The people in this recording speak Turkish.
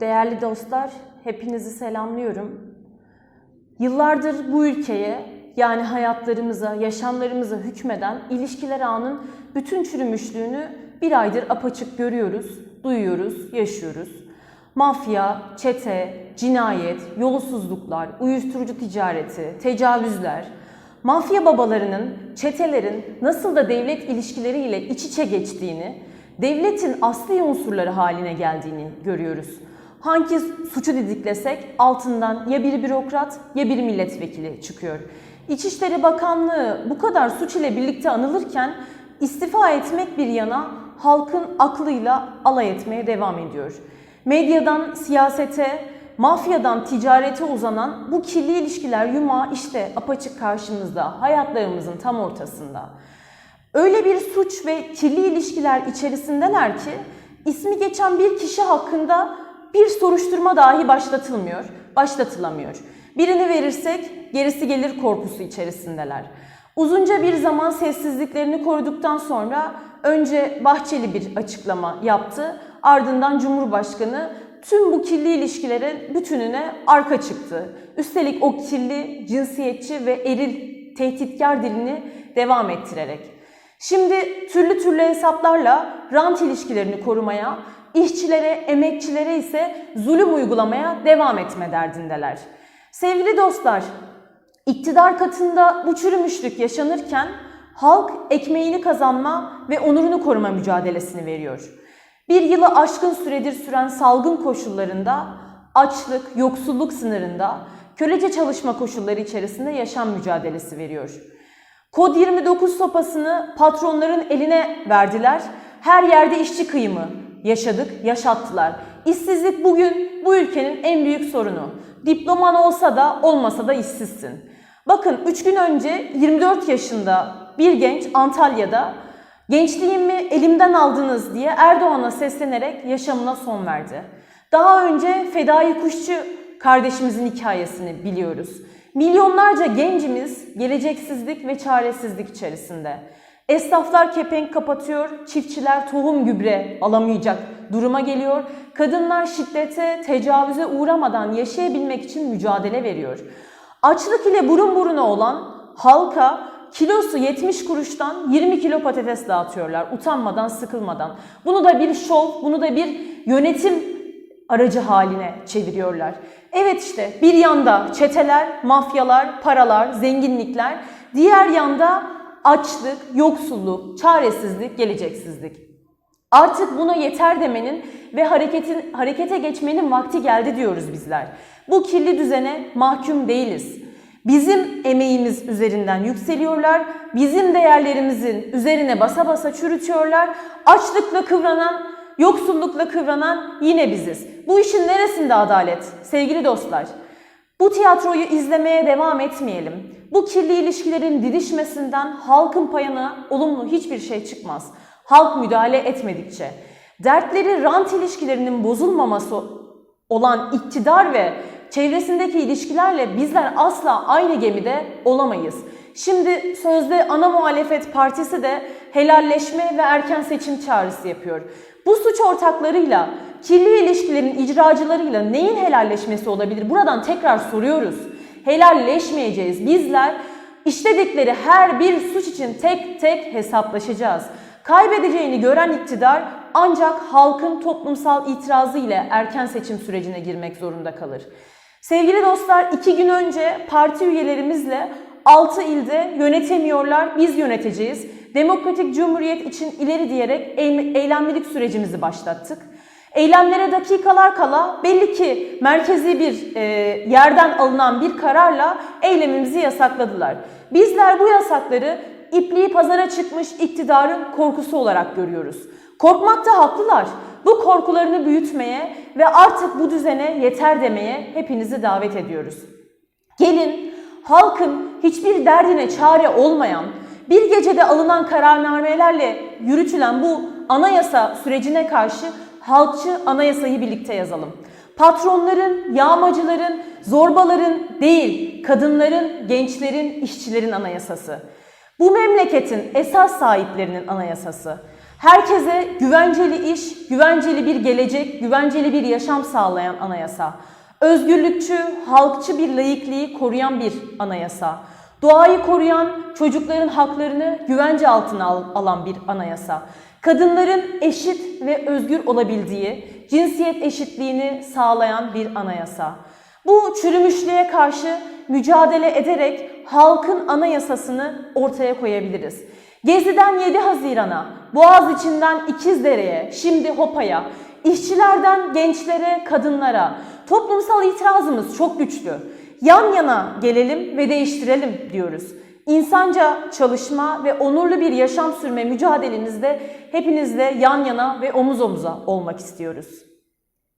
Değerli dostlar, hepinizi selamlıyorum. Yıllardır bu ülkeye yani hayatlarımıza, yaşamlarımıza hükmeden ilişkiler ağının bütün çürümüşlüğünü bir aydır apaçık görüyoruz, duyuyoruz, yaşıyoruz. Mafya, çete, cinayet, yolsuzluklar, uyuşturucu ticareti, tecavüzler, mafya babalarının, çetelerin nasıl da devlet ilişkileriyle iç içe geçtiğini, devletin asli unsurları haline geldiğini görüyoruz. Hangi suçu didiklesek altından ya bir bürokrat ya bir milletvekili çıkıyor. İçişleri Bakanlığı bu kadar suç ile birlikte anılırken istifa etmek bir yana halkın aklıyla alay etmeye devam ediyor. Medyadan siyasete, mafyadan ticarete uzanan bu kirli ilişkiler yumağı işte apaçık karşımızda, hayatlarımızın tam ortasında. Öyle bir suç ve kirli ilişkiler içerisindeler ki ismi geçen bir kişi hakkında bir soruşturma dahi başlatılmıyor, başlatılamıyor. Birini verirsek gerisi gelir korkusu içerisindeler. Uzunca bir zaman sessizliklerini koruduktan sonra önce Bahçeli bir açıklama yaptı. Ardından Cumhurbaşkanı tüm bu kirli ilişkilerin bütününe arka çıktı. Üstelik o kirli, cinsiyetçi ve eril tehditkar dilini devam ettirerek. Şimdi türlü türlü hesaplarla rant ilişkilerini korumaya, işçilere, emekçilere ise zulüm uygulamaya devam etme derdindeler. Sevgili dostlar, iktidar katında bu çürümüşlük yaşanırken halk ekmeğini kazanma ve onurunu koruma mücadelesini veriyor. Bir yılı aşkın süredir süren salgın koşullarında açlık, yoksulluk sınırında kölece çalışma koşulları içerisinde yaşam mücadelesi veriyor. Kod 29 sopasını patronların eline verdiler. Her yerde işçi kıyımı yaşadık, yaşattılar. İşsizlik bugün bu ülkenin en büyük sorunu. Diploman olsa da olmasa da işsizsin. Bakın 3 gün önce 24 yaşında bir genç Antalya'da gençliğimi elimden aldınız diye Erdoğan'a seslenerek yaşamına son verdi. Daha önce Fedai Kuşçu kardeşimizin hikayesini biliyoruz. Milyonlarca gencimiz geleceksizlik ve çaresizlik içerisinde. Esnaflar kepenk kapatıyor, çiftçiler tohum gübre alamayacak duruma geliyor. Kadınlar şiddete, tecavüze uğramadan yaşayabilmek için mücadele veriyor. Açlık ile burun buruna olan halka kilosu 70 kuruştan 20 kilo patates dağıtıyorlar utanmadan, sıkılmadan. Bunu da bir şov, bunu da bir yönetim aracı haline çeviriyorlar. Evet işte bir yanda çeteler, mafyalar, paralar, zenginlikler, diğer yanda açlık, yoksulluk, çaresizlik, geleceksizlik. Artık buna yeter demenin ve hareketin harekete geçmenin vakti geldi diyoruz bizler. Bu kirli düzene mahkum değiliz. Bizim emeğimiz üzerinden yükseliyorlar. Bizim değerlerimizin üzerine basa basa çürütüyorlar. Açlıkla kıvranan, yoksullukla kıvranan yine biziz. Bu işin neresinde adalet sevgili dostlar? Bu tiyatroyu izlemeye devam etmeyelim. Bu kirli ilişkilerin didişmesinden halkın payına olumlu hiçbir şey çıkmaz. Halk müdahale etmedikçe. Dertleri rant ilişkilerinin bozulmaması olan iktidar ve çevresindeki ilişkilerle bizler asla aynı gemide olamayız. Şimdi sözde ana muhalefet partisi de helalleşme ve erken seçim çağrısı yapıyor. Bu suç ortaklarıyla, kirli ilişkilerin icracılarıyla neyin helalleşmesi olabilir? Buradan tekrar soruyoruz. Helalleşmeyeceğiz. Bizler işledikleri her bir suç için tek tek hesaplaşacağız. Kaybedeceğini gören iktidar ancak halkın toplumsal itirazı ile erken seçim sürecine girmek zorunda kalır. Sevgili dostlar iki gün önce parti üyelerimizle 6 ilde yönetemiyorlar biz yöneteceğiz. Demokratik Cumhuriyet için ileri diyerek eylemlilik sürecimizi başlattık. Eylemlere dakikalar kala belli ki merkezi bir e, yerden alınan bir kararla eylemimizi yasakladılar. Bizler bu yasakları ipliği pazara çıkmış iktidarın korkusu olarak görüyoruz. Korkmakta haklılar. Bu korkularını büyütmeye ve artık bu düzene yeter demeye hepinizi davet ediyoruz. Gelin halkın hiçbir derdine çare olmayan, bir gecede alınan kararnamelerle yürütülen bu anayasa sürecine karşı halkçı anayasayı birlikte yazalım. Patronların, yağmacıların, zorbaların değil, kadınların, gençlerin, işçilerin anayasası. Bu memleketin esas sahiplerinin anayasası. Herkese güvenceli iş, güvenceli bir gelecek, güvenceli bir yaşam sağlayan anayasa. Özgürlükçü, halkçı bir laikliği koruyan bir anayasa. Doğayı koruyan, çocukların haklarını güvence altına al- alan bir anayasa. Kadınların eşit ve özgür olabildiği, cinsiyet eşitliğini sağlayan bir anayasa. Bu çürümüşlüğe karşı mücadele ederek halkın anayasasını ortaya koyabiliriz. Gezi'den 7 Haziran'a, Boğaziçi'nden İkizdere'ye, şimdi Hopa'ya, işçilerden gençlere, kadınlara toplumsal itirazımız çok güçlü. Yan yana gelelim ve değiştirelim diyoruz. İnsanca çalışma ve onurlu bir yaşam sürme mücadelenizde hepinizle yan yana ve omuz omuza olmak istiyoruz.